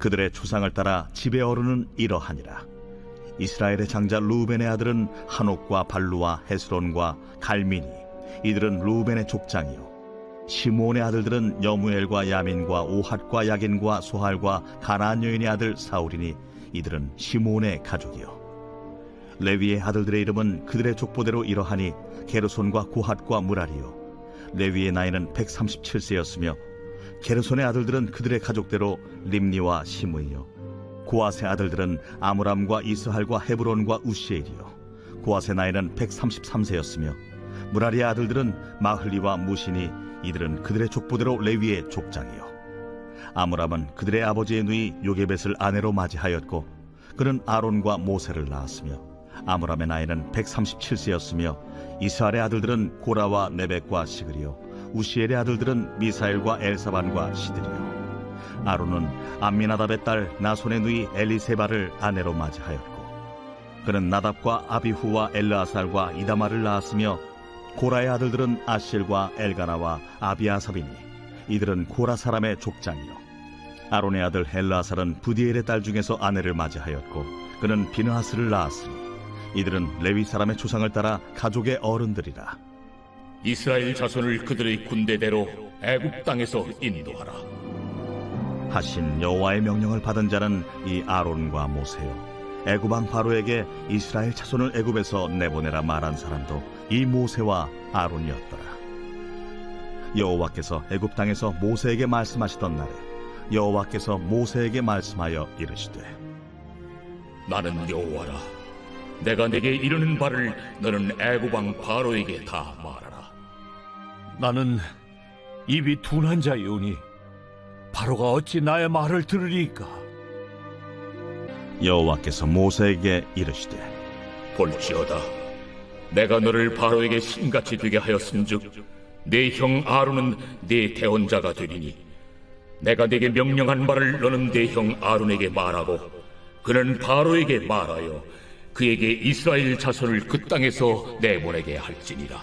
그들의 조상을 따라 집에 오르는 이러하니라. 이스라엘의 장자 루벤의 아들은 한옥과 발루와 헤스론과 갈미니 이들은 루벤의 족장이요. 시므온의 아들들은 여무엘과 야민과 오핫과 야긴과 소할과 가나안 여인의 아들 사울이니 이들은 시므온의 가족이요. 레위의 아들들의 이름은 그들의 족보대로 이러하니 게르손과 고핫과 무라리요. 레위의 나이는 137세였으며 게르손의 아들들은 그들의 가족대로 림니와 시므이요. 고아의 아들들은 아므람과 이스할과 헤브론과 우시엘이요. 고아의 나이는 133세였으며 무라리의 아들들은 마흘리와 무시니 이들은 그들의 족보대로 레위의 족장이요. 아므람은 그들의 아버지의 누이 요게벳을 아내로 맞이하였고 그는 아론과 모세를 낳았으며 아므람의 나이는 137세였으며 이스라엘의 아들들은 고라와 네벡과 시그리요 우시엘의 아들들은 미사엘과 엘사반과 시드리요. 아론은 암미나답의 딸 나손의 누이 엘리세바를 아내로 맞이하였고 그는 나답과 아비후와 엘르아살과 이다마를 낳았으며 고라의 아들들은 아실과 엘가나와 아비아삽이니 이들은 고라 사람의 족장이요. 아론의 아들 엘르아살은 부디엘의 딸 중에서 아내를 맞이하였고 그는 비느하스를 낳았으니 이들은 레위 사람의 조상을 따라 가족의 어른들이라 이스라엘 자손을 그들의 군대대로 애굽 땅에서 인도하라. 하신 여호와의 명령을 받은 자는 이 아론과 모세요 애굽 왕 바로에게 이스라엘 자손을 애굽에서 내보내라 말한 사람도 이 모세와 아론이었더라 여호와께서 애굽 땅에서 모세에게 말씀하시던 날에 여호와께서 모세에게 말씀하여 이르시되 나는 여호와라. 내가 내게 이르는 바를 너는 애굽 왕 바로에게 다 말하라. 나는 입이 둔한 자이오니 바로가 어찌 나의 말을 들으리까? 여호와께서 모세에게 이르시되 볼지어다. 내가 너를 바로에게 신같이 되게 하였은즉 내형 아론은 네 대원자가 되리니 내가 네게 명령한 바를 너는 네 형 아론에게 말하고 그는 바로에게 말하여 그에게 이스라엘 자손을 그 땅에서 내보내게 할지니라.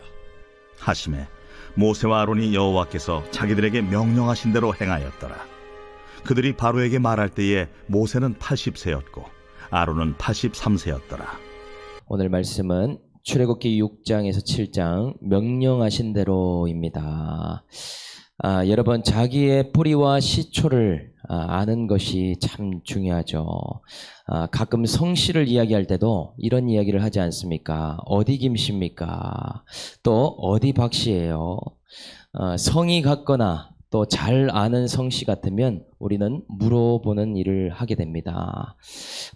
하심에 모세와 아론이 여호와께서 자기들에게 명령하신 대로 행하였더라. 그들이 바로에게 말할 때에 모세는 80세였고 아론은 83세였더라. 오늘 말씀은 출애굽기 6장에서 7장 명령하신 대로입니다. 아, 여러분 자기의 뿌리와 시초를 아, 아는 것이 참 중요하죠. 아, 가끔 성씨를 이야기할 때도 이런 이야기를 하지 않습니까? 어디 김씨입니까? 또 어디 박씨예요? 어, 성이 같거나 또 잘 아는 성씨 같으면 우리는 물어보는 일을 하게 됩니다.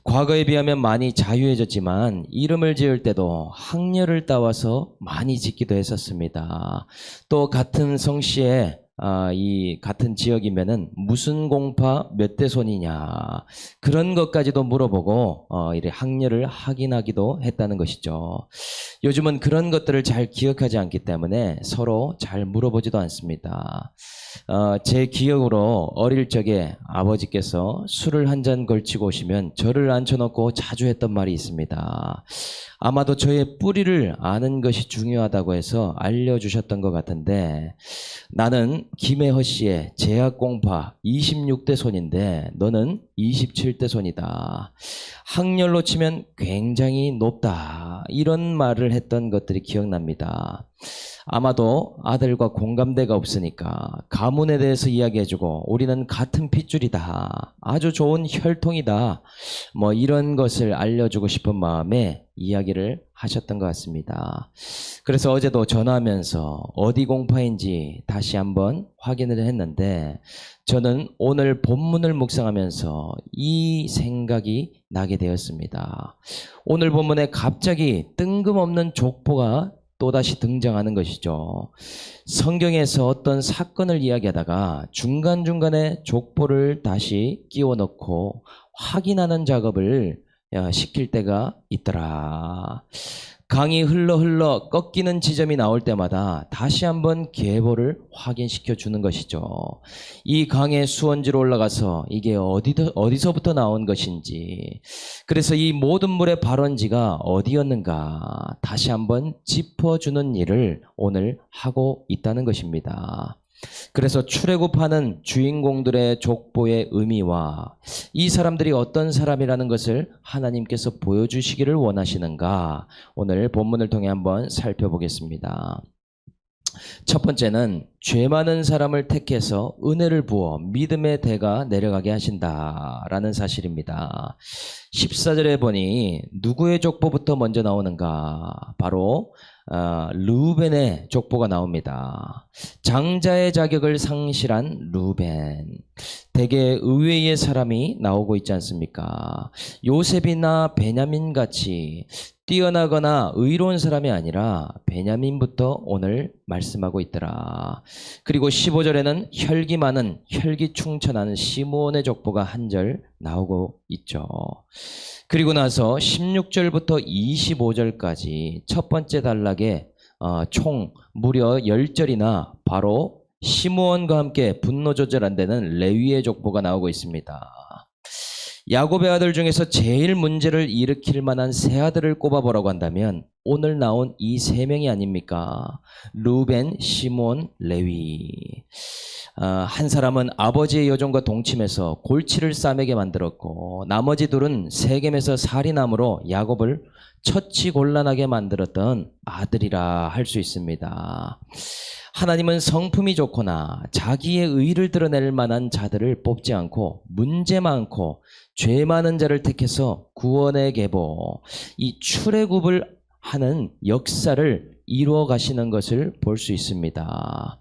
과거에 비하면 많이 자유해졌지만 이름을 지을 때도 학렬을 따와서 많이 짓기도 했었습니다. 또 같은 성씨에 아, 이 같은 지역이면은 무슨 공파 몇 대 손이냐 그런 것까지도 물어보고 어, 이래 학렬을 확인하기도 했다는 것이죠. 요즘은 그런 것들을 잘 기억하지 않기 때문에 서로 잘 물어보지도 않습니다. 어, 제 기억으로 어릴 적에 아버지께서 술을 한 잔 걸치고 오시면 저를 앉혀놓고 자주 했던 말이 있습니다. 아마도 저의 뿌리를 아는 것이 중요하다고 해서 알려주셨던 것 같은데 나는 김혜허 씨의 제약공파 26대 손인데 너는 27대 손이다. 학렬로 치면 굉장히 높다. 이런 말을 했던 것들이 기억납니다. 아마도 아들과 공감대가 없으니까 가문에 대해서 이야기해주고 우리는 같은 핏줄이다. 아주 좋은 혈통이다. 뭐 이런 것을 알려주고 싶은 마음에 이야기를 하셨던 것 같습니다. 그래서 어제도 전화하면서 어디 공파인지 다시 한번 확인을 했는데 저는 오늘 본문을 묵상하면서 이 생각이 나게 되었습니다. 오늘 본문에 갑자기 뜬금없는 족보가 또다시 등장하는 것이죠. 성경에서 어떤 사건을 이야기하다가 중간중간에 족보를 다시 끼워 넣고 확인하는 작업을 야, 시킬 때가 있더라. 강이 흘러 흘러 꺾이는 지점이 나올 때마다 다시 한번 계보를 확인시켜 주는 것이죠. 이 강의 수원지로 올라가서 이게 어디, 어디서부터 나온 것인지, 그래서 이 모든 물의 발원지가 어디였는가 다시 한번 짚어주는 일을 오늘 하고 있다는 것입니다. 그래서 출애굽하는 주인공들의 족보의 의미와 이 사람들이 어떤 사람이라는 것을 하나님께서 보여주시기를 원하시는가 오늘 본문을 통해 한번 살펴보겠습니다. 첫 번째는 죄 많은 사람을 택해서 은혜를 부어 믿음의 대가 내려가게 하신다라는 사실입니다. 14절에 보니 누구의 족보부터 먼저 나오는가? 바로 아, 루벤의 족보가 나옵니다. 장자의 자격을 상실한 루벤. 대개 의외의 사람이 나오고 있지 않습니까? 요셉이나 베냐민 같이 뛰어나거나 의로운 사람이 아니라 베냐민부터 오늘 말씀하고 있더라. 그리고 15절에는 혈기 많은 혈기 충천한 시므온의 족보가 한 절 나오고 있죠. 그리고 나서 16절부터 25절까지 첫 번째 단락에 어, 총 무려 10절이나 바로 시므온과 함께 분노 조절 안 되는 레위의 족보가 나오고 있습니다. 야곱의 아들 중에서 제일 문제를 일으킬 만한 세 아들을 꼽아보라고 한다면 오늘 나온 이 세 명이 아닙니까? 루벤, 시몬, 레위. 아, 한 사람은 아버지의 여종과 동침해서 골치를 싸매게 만들었고 나머지 둘은 세겜에서 살인함으로 야곱을 처치곤란하게 만들었던 아들이라 할 수 있습니다. 하나님은 성품이 좋거나 자기의 의를 드러낼 만한 자들을 뽑지 않고 문제 많고 죄 많은 자를 택해서 구원의 계보, 이 출애굽을 하는 역사를 이루어 가시는 것을 볼 수 있습니다.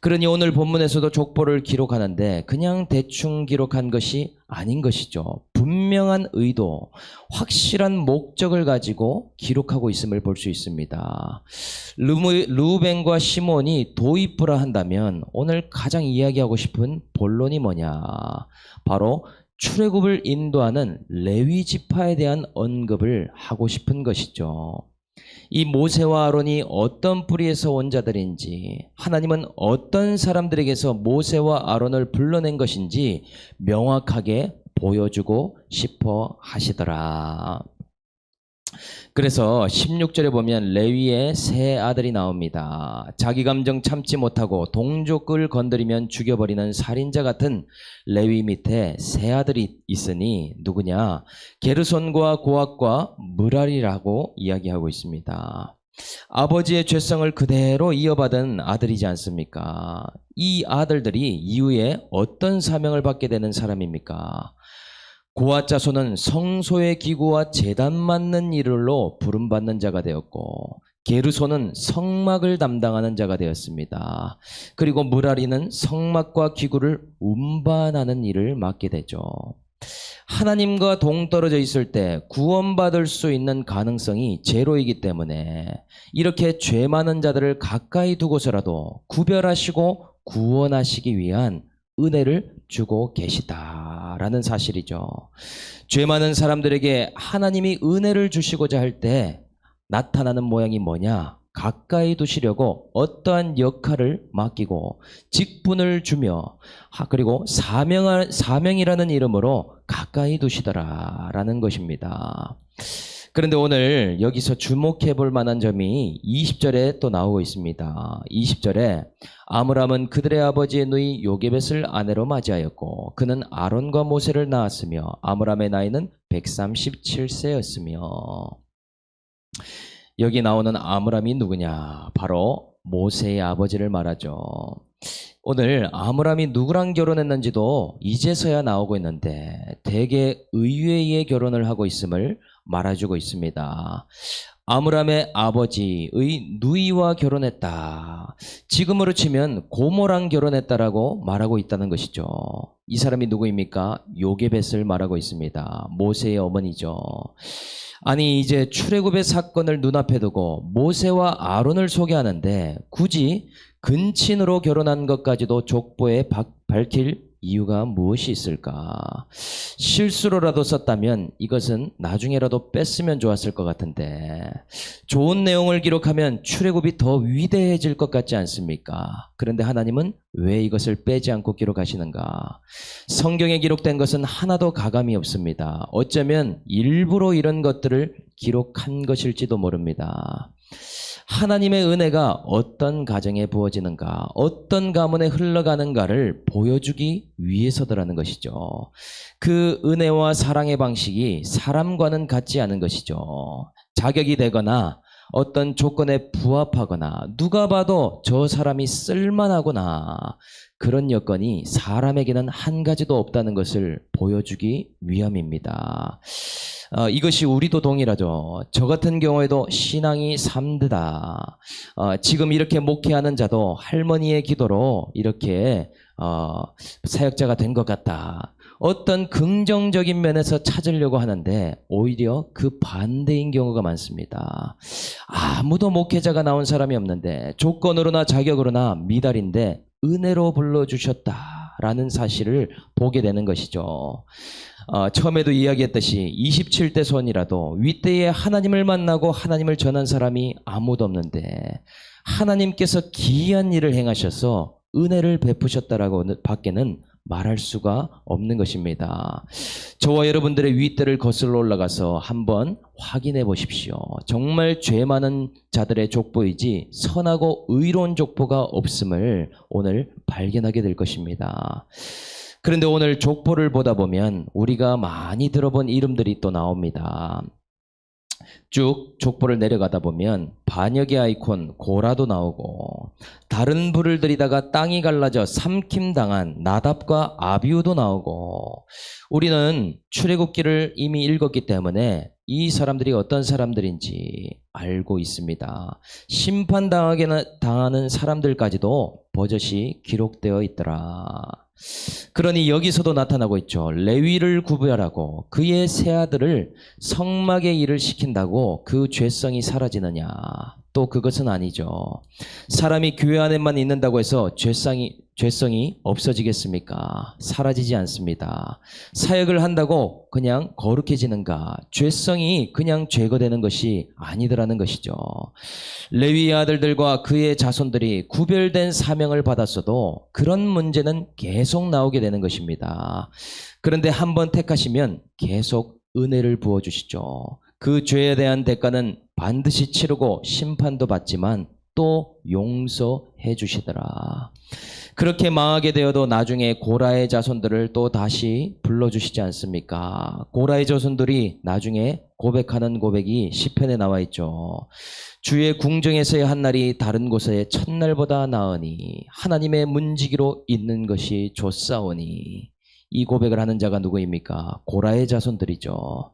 그러니 오늘 본문에서도 족보를 기록하는데 그냥 대충 기록한 것이 아닌 것이죠. 분명한 의도, 확실한 목적을 가지고 기록하고 있음을 볼 수 있습니다. 루벤과 시몬이 도입부라 한다면 오늘 가장 이야기하고 싶은 본론이 뭐냐? 바로 출애굽을 인도하는 레위 지파에 대한 언급을 하고 싶은 것이죠. 이 모세와 아론이 어떤 뿌리에서 온 자들인지, 하나님은 어떤 사람들에게서 모세와 아론을 불러낸 것인지 명확하게 보여주고 싶어 하시더라. 그래서 16절에 보면 레위의 세 아들이 나옵니다. 자기 감정 참지 못하고 동족을 건드리면 죽여버리는 살인자 같은 레위 밑에 세 아들이 있으니 누구냐? 게르손과 고학과 무랄이라고 이야기하고 있습니다. 아버지의 죄성을 그대로 이어받은 아들이지 않습니까? 이 아들들이 이후에 어떤 사명을 받게 되는 사람입니까? 고아 자손은 성소의 기구와 재단 맡는 일로 부름받는 자가 되었고 게르손은 성막을 담당하는 자가 되었습니다. 그리고 무라리는 성막과 기구를 운반하는 일을 맡게 되죠. 하나님과 동떨어져 있을 때 구원받을 수 있는 가능성이 제로이기 때문에 이렇게 죄 많은 자들을 가까이 두고서라도 구별하시고 구원하시기 위한 은혜를 주고 계시다라는 사실이죠. 죄 많은 사람들에게 하나님이 은혜를 주시고자 할 때 나타나는 모양이 뭐냐? 가까이 두시려고 어떠한 역할을 맡기고 직분을 주며 하- 그리고 사명 사명이라는 이름으로 가까이 두시더라라는 것입니다. 그런데 오늘 여기서 주목해 볼 만한 점이 20절에 또 나오고 있습니다. 20절에 아므람은 그들의 아버지의 누이 요게벳을 아내로 맞이하였고 그는 아론과 모세를 낳았으며 아므람의 나이는 137세였으며 여기 나오는 아므람이 누구냐? 바로 모세의 아버지를 말하죠. 오늘 아므람이 누구랑 결혼했는지도 이제서야 나오고 있는데 대개 의외의 결혼을 하고 있음을 말해주고 있습니다. 아므람의 아버지의 누이와 결혼했다. 지금으로 치면 고모랑 결혼했다라고 말하고 있다는 것이죠. 이 사람이 누구입니까? 요게벳을 말하고 있습니다. 모세의 어머니죠. 아니 이제 출애굽의 사건을 눈앞에 두고 모세와 아론을 소개하는데 굳이 근친으로 결혼한 것까지도 족보에 박- 밝힐 이유가 무엇이 있을까? 실수로라도 썼다면 이것은 나중에라도 뺐으면 좋았을 것 같은데 좋은 내용을 기록하면 출애굽이 더 위대해질 것 같지 않습니까? 그런데 하나님은 왜 이것을 빼지 않고 기록하시는가? 성경에 기록된 것은 하나도 가감이 없습니다. 어쩌면 일부러 이런 것들을 기록한 것일지도 모릅니다. 하나님의 은혜가 어떤 가정에 부어지는가, 어떤 가문에 흘러가는가를 보여주기 위해서더라는 것이죠. 그 은혜와 사랑의 방식이 사람과는 같지 않은 것이죠. 자격이 되거나 어떤 조건에 부합하거나 누가 봐도 저 사람이 쓸만하구나 그런 여건이 사람에게는 한 가지도 없다는 것을 보여주기 위함입니다. 어, 이것이 우리도 동일하죠. 저 같은 경우에도 신앙이 삼드다. 어, 지금 이렇게 목회하는 자도 할머니의 기도로 이렇게 어, 사역자가 된 것 같다. 어떤 긍정적인 면에서 찾으려고 하는데 오히려 그 반대인 경우가 많습니다. 아무도 목회자가 나온 사람이 없는데 조건으로나 자격으로나 미달인데 은혜로 불러주셨다라는 사실을 보게 되는 것이죠. 어, 처음에도 이야기했듯이 27대 손이라도 윗대에 하나님을 만나고 하나님을 전한 사람이 아무도 없는데 하나님께서 기이한 일을 행하셔서 은혜를 베푸셨다라고 밖에는 말할 수가 없는 것입니다. 저와 여러분들의 윗대를 거슬러 올라가서 한번 확인해 보십시오. 정말 죄 많은 자들의 족보이지 선하고 의로운 족보가 없음을 오늘 발견하게 될 것입니다. 그런데 오늘 족보를 보다 보면 우리가 많이 들어본 이름들이 또 나옵니다. 쭉 족보를 내려가다 보면 반역의 아이콘 고라도 나오고 다른 불을 들이다가 땅이 갈라져 삼킴당한 나답과 아비우도 나오고 우리는 출애굽기를 이미 읽었기 때문에 이 사람들이 어떤 사람들인지 알고 있습니다. 심판당하게 당하는 사람들까지도 버젓이 기록되어 있더라. 그러니 여기서도 나타나고 있죠. 레위를 구별하고 그의 세 아들을 성막의 일을 시킨다고 그 죄성이 사라지느냐? 또 그것은 아니죠. 사람이 교회 안에만 있는다고 해서 죄성이 죄성이 없어지겠습니까? 사라지지 않습니다. 사역을 한다고 그냥 거룩해지는가? 죄성이 그냥 제거되는 것이 아니더라는 것이죠. 레위 아들들과 그의 자손들이 구별된 사명을 받았어도 그런 문제는 계속 나오게 되는 것입니다. 그런데 한번 택하시면 계속 은혜를 부어주시죠. 그 죄에 대한 대가는 반드시 치르고 심판도 받지만 또 용서해 주시더라. 그렇게 망하게 되어도 나중에 고라의 자손들을 또 다시 불러주시지 않습니까? 고라의 자손들이 나중에 고백하는 고백이 시편에 나와 있죠. 주의 궁정에서의 한 날이 다른 곳의 첫날보다 나으니 하나님의 문지기로 있는 것이 좋사오니 이 고백을 하는 자가 누구입니까? 고라의 자손들이죠.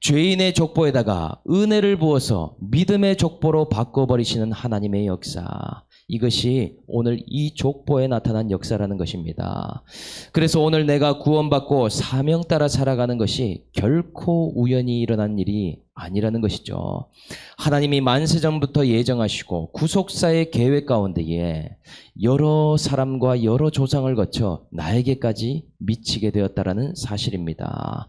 죄인의 족보에다가 은혜를 부어서 믿음의 족보로 바꿔버리시는 하나님의 역사. 이것이 오늘 이 족보에 나타난 역사라는 것입니다. 그래서 오늘 내가 구원받고 사명 따라 살아가는 것이 결코 우연히 일어난 일이 아니라는 것이죠. 하나님이 만세전부터 예정하시고 구속사의 계획 가운데에 여러 사람과 여러 조상을 거쳐 나에게까지 미치게 되었다라는 사실입니다.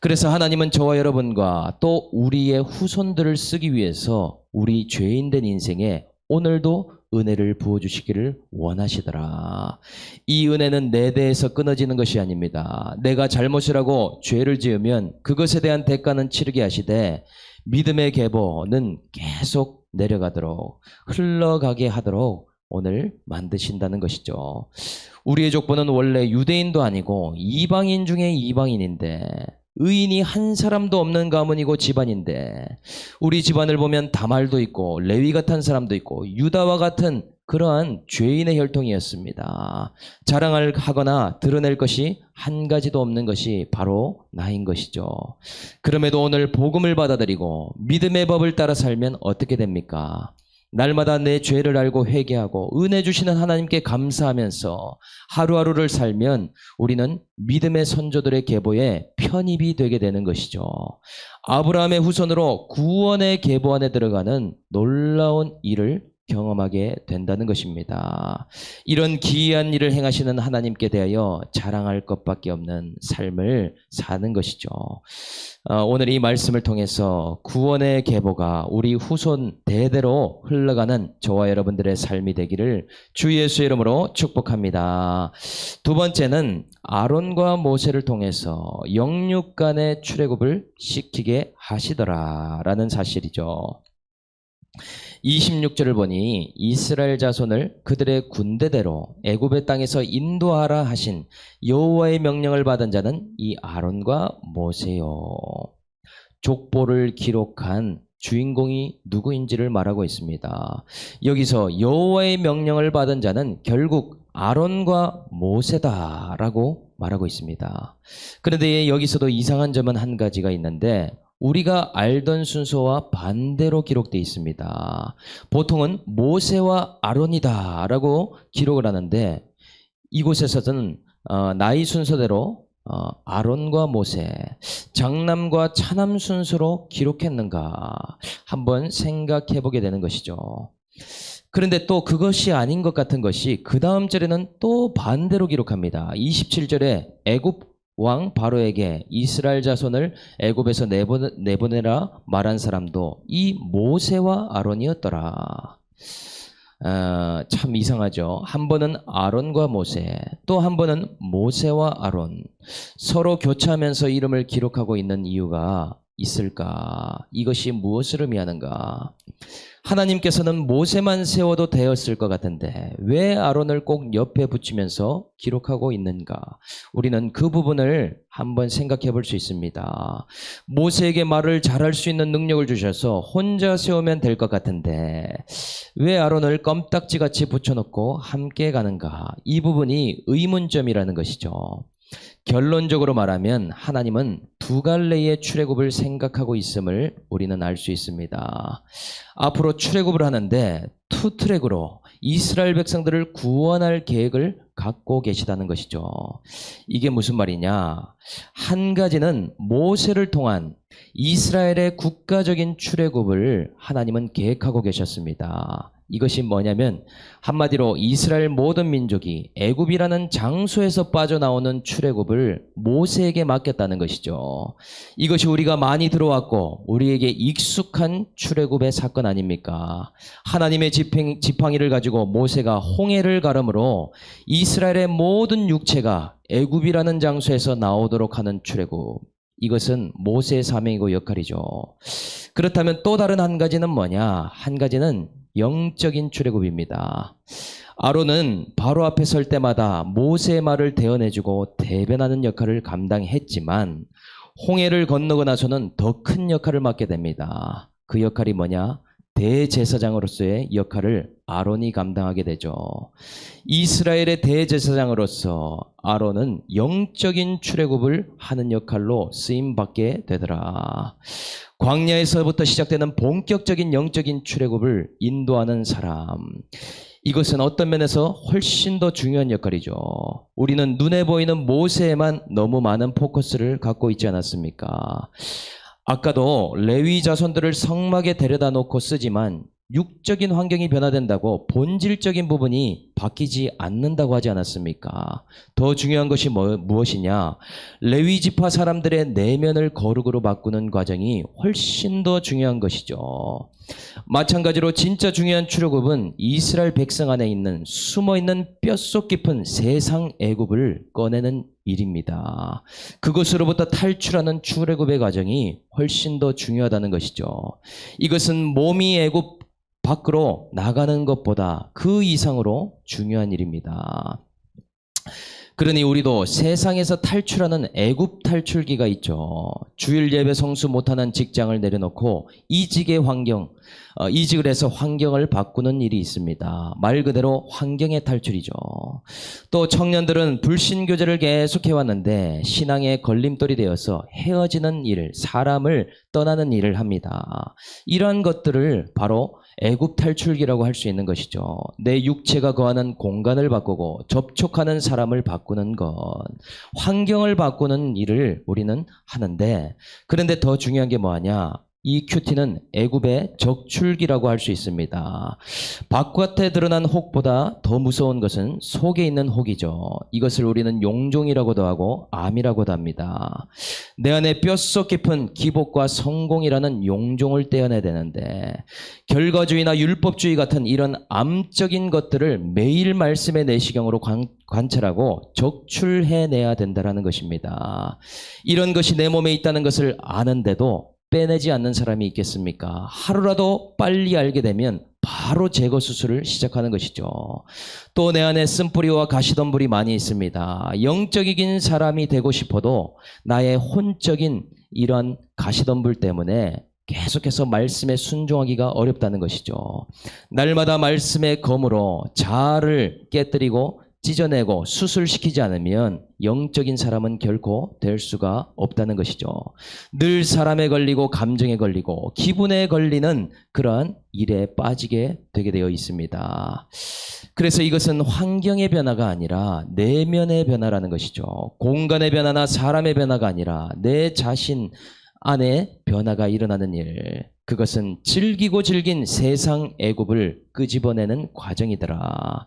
그래서 하나님은 저와 여러분과 또 우리의 후손들을 쓰기 위해서 우리 죄인된 인생에 오늘도 은혜를 부어주시기를 원하시더라. 이 은혜는 내 대에서 끊어지는 것이 아닙니다. 내가 잘못을 하고 죄를 지으면 그것에 대한 대가는 치르게 하시되 믿음의 계보는 계속 내려가도록 흘러가게 하도록 오늘 만드신다는 것이죠. 우리의 족보는 원래 유대인도 아니고 이방인 중에 이방인인데 의인이 한 사람도 없는 가문이고 집안인데 우리 집안을 보면 다말도 있고 레위 같은 사람도 있고 유다와 같은 그러한 죄인의 혈통이었습니다. 자랑을 하거나 드러낼 것이 한 가지도 없는 것이 바로 나인 것이죠. 그럼에도 오늘 복음을 받아들이고 믿음의 법을 따라 살면 어떻게 됩니까? 날마다 내 죄를 알고 회개하고 은혜 주시는 하나님께 감사하면서 하루하루를 살면 우리는 믿음의 선조들의 계보에 편입이 되게 되는 것이죠. 아브라함의 후손으로 구원의 계보 안에 들어가는 놀라운 일을 경험하게 된다는 것입니다. 이런 기이한 일을 행하시는 하나님께 대하여 자랑할 것밖에 없는 삶을 사는 것이죠. 어, 오늘 이 말씀을 통해서 구원의 계보가 우리 후손 대대로 흘러가는 저와 여러분들의 삶이 되기를 주 예수의 이름으로 축복합니다. 두 번째는 아론과 모세를 통해서 영육 간의 출애굽을 시키게 하시더라라는 사실이죠. 26절을 보니 이스라엘 자손을 그들의 군대대로 애굽의 땅에서 인도하라 하신 여호와의 명령을 받은 자는 이 아론과 모세요. 족보를 기록한 주인공이 누구인지를 말하고 있습니다. 여기서 여호와의 명령을 받은 자는 결국 아론과 모세다라고 말하고 있습니다. 그런데 여기서도 이상한 점은 한 가지가 있는데 우리가 알던 순서와 반대로 기록되어 있습니다. 보통은 모세와 아론이다라고 기록을 하는데 이곳에서는 어, 나이 순서대로 어, 아론과 모세, 장남과 차남 순서로 기록했는가 한번 생각해 보게 되는 것이죠. 그런데 또 그것이 아닌 것 같은 것이 그 다음 절에는 또 반대로 기록합니다. 27절에 애굽 왕 바로에게 이스라엘 자손을 애굽에서 내보내, 내보내라 말한 사람도 이 모세와 아론이었더라. 아, 참 이상하죠. 한 번은 아론과 모세, 또 한 번은 모세와 아론 서로 교차하면서 이름을 기록하고 있는 이유가 있을까? 이것이 무엇을 의미하는가? 하나님께서는 모세만 세워도 되었을 것 같은데 왜 아론을 꼭 옆에 붙이면서 기록하고 있는가? 우리는 그 부분을 한번 생각해 볼 수 있습니다. 모세에게 말을 잘할 수 있는 능력을 주셔서 혼자 세우면 될 것 같은데 왜 아론을 껌딱지 같이 붙여놓고 함께 가는가? 이 부분이 의문점이라는 것이죠. 결론적으로 말하면 하나님은 두 갈래의 출애굽을 생각하고 있음을 우리는 알 수 있습니다. 앞으로 출애굽을 하는데 투 트랙으로 이스라엘 백성들을 구원할 계획을 갖고 계시다는 것이죠. 이게 무슨 말이냐? 한 가지는 모세를 통한 이스라엘의 국가적인 출애굽을 하나님은 계획하고 계셨습니다. 이것이 뭐냐면 한마디로 이스라엘 모든 민족이 애굽이라는 장소에서 빠져나오는 출애굽을 모세에게 맡겼다는 것이죠. 이것이 우리가 많이 들어왔고 우리에게 익숙한 출애굽의 사건 아닙니까? 하나님의 지팡, 지팡이를 가지고 모세가 홍해를 가름으로 이스라엘의 모든 육체가 애굽이라는 장소에서 나오도록 하는 출애굽. 이것은 모세의 사명이고 역할이죠. 그렇다면 또 다른 한 가지는 뭐냐? 한 가지는 영적인 출애굽입니다. 아론은 바로 앞에 설 때마다 모세의 말을 대언해주고 대변하는 역할을 감당했지만 홍해를 건너고 나서는 더 큰 역할을 맡게 됩니다. 그 역할이 뭐냐? 대제사장으로서의 역할을 아론이 감당하게 되죠. 이스라엘의 대제사장으로서 아론은 영적인 출애굽을 하는 역할로 쓰임 받게 되더라. 광야에서부터 시작되는 본격적인 영적인 출애굽을 인도하는 사람. 이것은 어떤 면에서 훨씬 더 중요한 역할이죠. 우리는 눈에 보이는 모세에만 너무 많은 포커스를 갖고 있지 않았습니까? 아까도 레위 자손들을 성막에 데려다 놓고 쓰지만 육적인 환경이 변화된다고 본질적인 부분이 바뀌지 않는다고 하지 않았습니까? 더 중요한 것이 뭐, 무엇이냐? 레위 지파 사람들의 내면을 거룩으로 바꾸는 과정이 훨씬 더 중요한 것이죠. 마찬가지로 진짜 중요한 출애굽은 이스라엘 백성 안에 있는 숨어 있는 뼛속 깊은 세상 애굽을 꺼내는 일입니다. 그것으로부터 탈출하는 출애굽의 과정이 훨씬 더 중요하다는 것이죠. 이것은 몸이 애굽 밖으로 나가는 것보다 그 이상으로 중요한 일입니다. 그러니 우리도 세상에서 탈출하는 애굽 탈출기가 있죠. 주일 예배 성수 못하는 직장을 내려놓고 이직의 환경, 어, 이직을 해서 환경을 바꾸는 일이 있습니다. 말 그대로 환경의 탈출이죠. 또 청년들은 불신 교제를 계속 해 왔는데 신앙의 걸림돌이 되어서 헤어지는 일, 사람을 떠나는 일을 합니다. 이러한 것들을 바로 애굽 탈출기라고 할 수 있는 것이죠. 내 육체가 거하는 공간을 바꾸고 접촉하는 사람을 바꾸는 것, 환경을 바꾸는 일을 우리는 하는데 그런데 더 중요한 게 뭐하냐? 이 큐티는 애굽의 적출기라고 할 수 있습니다. 바깥에 드러난 혹보다 더 무서운 것은 속에 있는 혹이죠. 이것을 우리는 용종이라고도 하고 암이라고도 합니다. 내 안에 뼛속 깊은 기복과 성공이라는 용종을 떼어내야 되는데 결과주의나 율법주의 같은 이런 암적인 것들을 매일 말씀의 내시경으로 관, 관찰하고 적출해내야 된다는 것입니다. 이런 것이 내 몸에 있다는 것을 아는데도 빼내지 않는 사람이 있겠습니까? 하루라도 빨리 알게 되면 바로 제거 수술을 시작하는 것이죠. 또 내 안에 쓴뿌리와 가시덤불이 많이 있습니다. 영적이긴 사람이 되고 싶어도 나의 혼적인 이런 가시덤불 때문에 계속해서 말씀에 순종하기가 어렵다는 것이죠. 날마다 말씀의 검으로 자아를 깨뜨리고 찢어내고 수술시키지 않으면 영적인 사람은 결코 될 수가 없다는 것이죠. 늘 사람에 걸리고 감정에 걸리고 기분에 걸리는 그러한 일에 빠지게 되게 되어 있습니다. 그래서 이것은 환경의 변화가 아니라 내면의 변화라는 것이죠. 공간의 변화나 사람의 변화가 아니라 내 자신 안에 변화가 일어나는 일. 그것은 즐기고 즐긴 세상 애굽을 끄집어내는 과정이더라.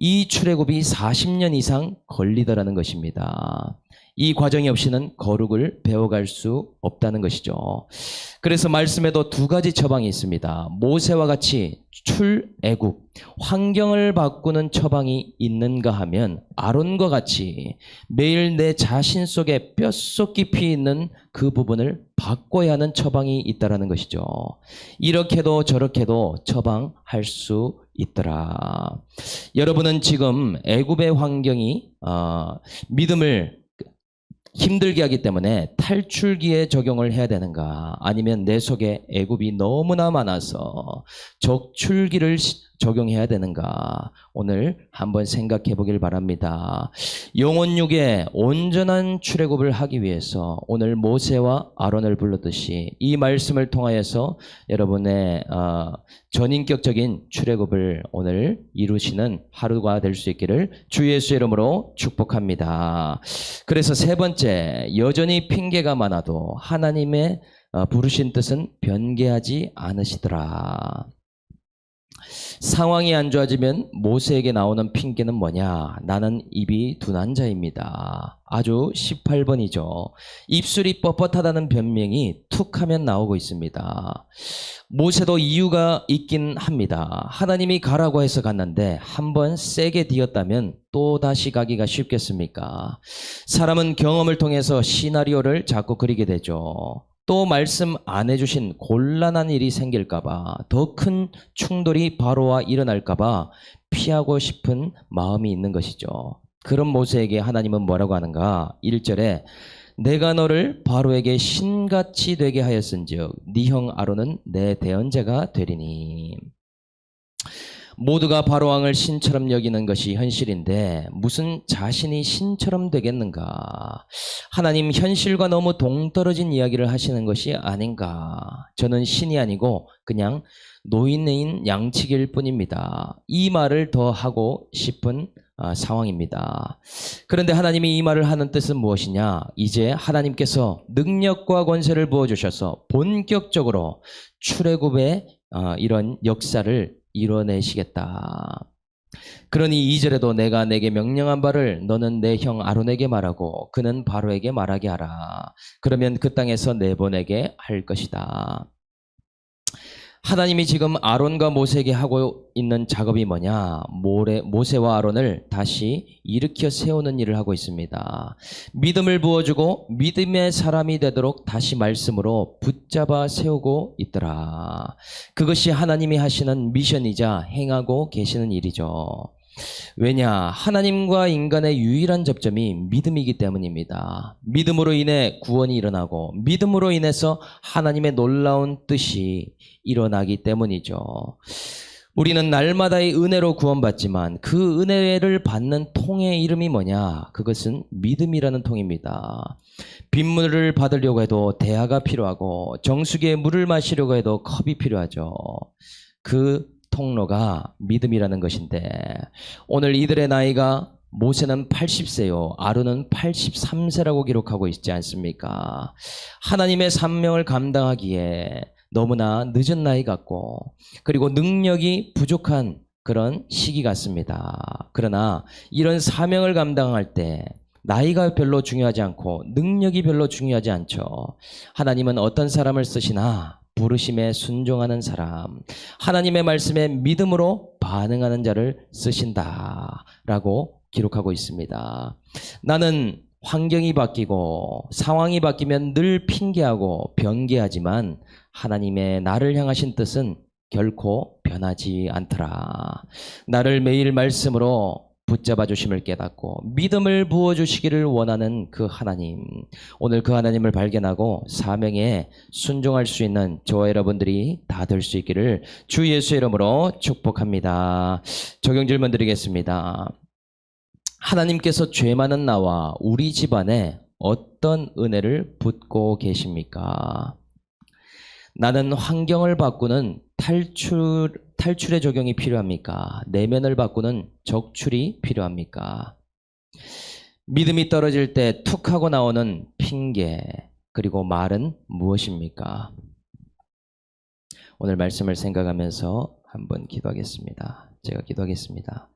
이 출애굽이 40년 이상 걸리더라는 것입니다. 이 과정이 없이는 거룩을 배워갈 수 없다는 것이죠. 그래서 말씀에도 두 가지 처방이 있습니다. 모세와 같이 출애굽 환경을 바꾸는 처방이 있는가 하면 아론과 같이 매일 내 자신 속에 뼛속 깊이 있는 그 부분을 바꿔야 하는 처방이 있다라는 것이죠. 이렇게도 저렇게도 처방할 수 있더라. 여러분은 지금 애굽의 환경이 어, 믿음을 힘들게 하기 때문에 탈출기에 적용을 해야 되는가 아니면 내 속에 애굽이 너무나 많아서 적출기를 시- 적용해야 되는가 오늘 한번 생각해 보길 바랍니다. 영혼육의 온전한 출애굽을 하기 위해서 오늘 모세와 아론을 불렀듯이 이 말씀을 통하여서 여러분의 어, 전인격적인 출애굽을 오늘 이루시는 하루가 될 수 있기를 주 예수 이름으로 축복합니다. 그래서 세 번째 여전히 핑계가 많아도 하나님의 어, 부르신 뜻은 변개하지 않으시더라. 상황이 안 좋아지면 모세에게 나오는 핑계는 뭐냐? 나는 입이 둔한 자입니다. 아주 18번이죠. 입술이 뻣뻣하다는 변명이 툭 하면 나오고 있습니다. 모세도 이유가 있긴 합니다. 하나님이 가라고 해서 갔는데 한 번 세게 뒤었다면 또 다시 가기가 쉽겠습니까? 사람은 경험을 통해서 시나리오를 자꾸 그리게 되죠. 또 말씀 안 해주신 곤란한 일이 생길까봐 더 큰 충돌이 바로와 일어날까봐 피하고 싶은 마음이 있는 것이죠. 그런 모세에게 하나님은 뭐라고 하는가? 1절에 내가 너를 바로에게 신같이 되게 하였은즉 네 형 아론은 내 대언자가 되리니 모두가 바로 왕을 신처럼 여기는 것이 현실인데 무슨 자신이 신처럼 되겠는가? 하나님 현실과 너무 동떨어진 이야기를 하시는 것이 아닌가? 저는 신이 아니고 그냥 노인네인 양치기일 뿐입니다. 이 말을 더 하고 싶은 아, 상황입니다. 그런데 하나님이 이 말을 하는 뜻은 무엇이냐? 이제 하나님께서 능력과 권세를 부어주셔서 본격적으로 출애굽의 아, 이런 역사를 이뤄내시겠다. 그러니 이절에도 내가 내게 명령한 바를 너는 내 형 아론에게 말하고 그는 바로에게 말하게 하라. 그러면 그 땅에서 내보내게 할 것이다. 하나님이 지금 아론과 모세에게 하고 있는 작업이 뭐냐? 모래, 모세와 아론을 다시 일으켜 세우는 일을 하고 있습니다. 믿음을 부어주고 믿음의 사람이 되도록 다시 말씀으로 붙잡아 세우고 있더라. 그것이 하나님이 하시는 미션이자 행하고 계시는 일이죠. 왜냐? 하나님과 인간의 유일한 접점이 믿음이기 때문입니다. 믿음으로 인해 구원이 일어나고 믿음으로 인해서 하나님의 놀라운 뜻이 일어나기 때문이죠. 우리는 날마다의 은혜로 구원받지만 그 은혜를 받는 통의 이름이 뭐냐? 그것은 믿음이라는 통입니다. 빗물을 받으려고 해도 대야가 필요하고 정수기에 물을 마시려고 해도 컵이 필요하죠. 그 통로가 믿음이라는 것인데 오늘 이들의 나이가 모세는 80세요. 아론은 83세라고 기록하고 있지 않습니까? 하나님의 산명을 감당하기에 너무나 늦은 나이 같고 그리고 능력이 부족한 그런 시기 같습니다. 그러나 이런 사명을 감당할 때 나이가 별로 중요하지 않고 능력이 별로 중요하지 않죠. 하나님은 어떤 사람을 쓰시나 부르심에 순종하는 사람, 하나님의 말씀에 믿음으로 반응하는 자를 쓰신다라고 기록하고 있습니다. 나는 환경이 바뀌고 상황이 바뀌면 늘 핑계하고 변개하지만 하나님의 나를 향하신 뜻은 결코 변하지 않더라. 나를 매일 말씀으로 붙잡아 주심을 깨닫고 믿음을 부어 주시기를 원하는 그 하나님. 오늘 그 하나님을 발견하고 사명에 순종할 수 있는 저와 여러분들이 다 될 수 있기를 주 예수 이름으로 축복합니다. 적용 질문 드리겠습니다. 하나님께서 죄 많은 나와 우리 집안에 어떤 은혜를 붓고 계십니까? 나는 환경을 바꾸는 탈출, 탈출의 적용이 필요합니까? 내면을 바꾸는 적출이 필요합니까? 믿음이 떨어질 때 툭 하고 나오는 핑계, 그리고 말은 무엇입니까? 오늘 말씀을 생각하면서 한번 기도하겠습니다. 제가 기도하겠습니다.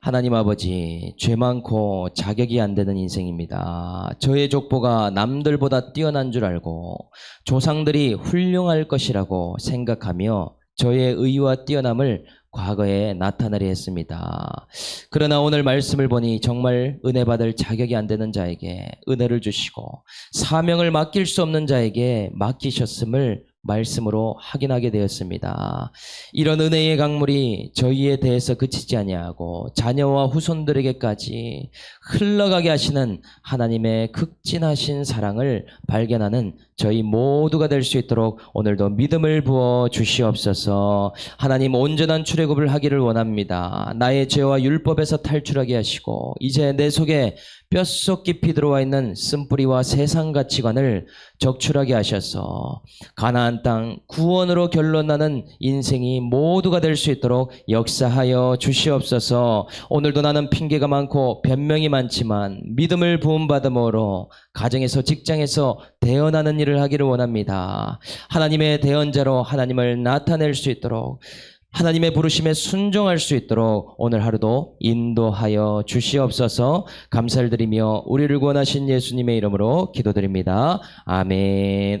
하나님 아버지, 죄 많고 자격이 안 되는 인생입니다. 저의 족보가 남들보다 뛰어난 줄 알고 조상들이 훌륭할 것이라고 생각하며 저의 의와 뛰어남을 과거에 나타내려 했습니다. 그러나 오늘 말씀을 보니 정말 은혜 받을 자격이 안 되는 자에게 은혜를 주시고 사명을 맡길 수 없는 자에게 맡기셨음을 말씀으로 확인하게 되었습니다. 이런 은혜의 강물이 저희에 대해서 그치지 아니하고 자녀와 후손들에게까지 흘러가게 하시는 하나님의 극진하신 사랑을 발견하는 저희 모두가 될 수 있도록 오늘도 믿음을 부어 주시옵소서. 하나님 온전한 출애굽을 하기를 원합니다. 나의 죄와 율법에서 탈출하게 하시고 이제 내 속에 뼛속 깊이 들어와 있는 쓴뿌리와 세상 가치관을 적출하게 하셔서 가나안 땅 구원으로 결론나는 인생이 모두가 될 수 있도록 역사하여 주시옵소서. 오늘도 나는 핑계가 많고 변명이 많지만 믿음을 부음 받음으로 가정에서 직장에서 대언하는 일을 하기를 원합니다. 하나님의 대언자로 하나님을 나타낼 수 있도록 하나님의 부르심에 순종할 수 있도록 오늘 하루도 인도하여 주시옵소서 감사를 드리며 우리를 구원하신 예수님의 이름으로 기도드립니다. 아멘.